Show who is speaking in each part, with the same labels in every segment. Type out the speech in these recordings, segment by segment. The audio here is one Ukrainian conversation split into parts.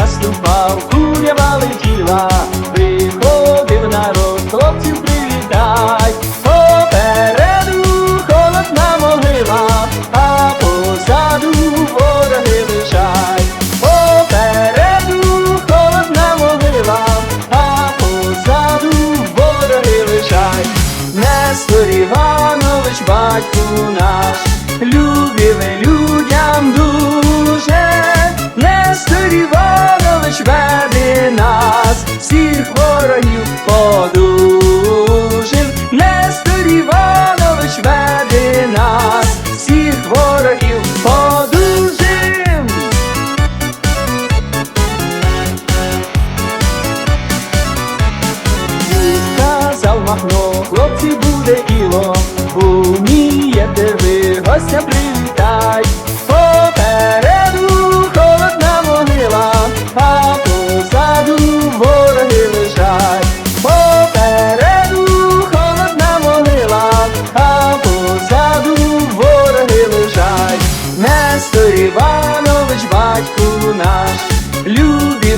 Speaker 1: наступав, курява летіла, виходив народ, хлопців привітай, попереду холодна могила, а позаду вороги лишай, попереду холодна могила, а позаду вороги лишай. Нестор Іванович, батько наш, ворогів подужив, Нестор Іванович веде нас, всіх ворогів подужив. Сказав Махно,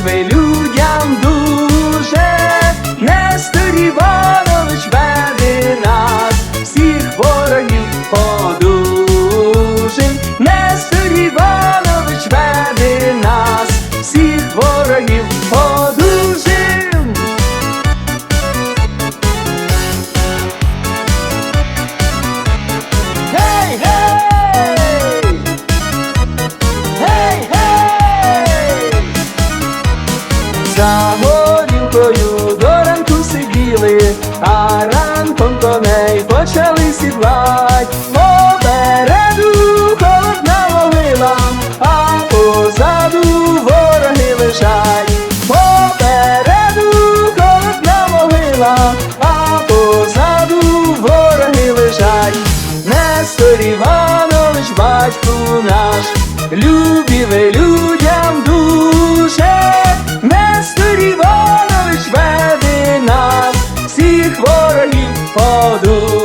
Speaker 1: ви людям дуже. Нестор Іванович веде нас, всіх ворогів подужим. Нестор Іванович веде нас, всіх ворогів подужим. За горілкою до ранку сиділи, а ранком коней почали сідлать. Попереду холодна могила, а позаду вороги лежать. Попереду холодна могила, а позаду вороги лежать. Нестор Іванович, батько наш, любив ви людям Іванович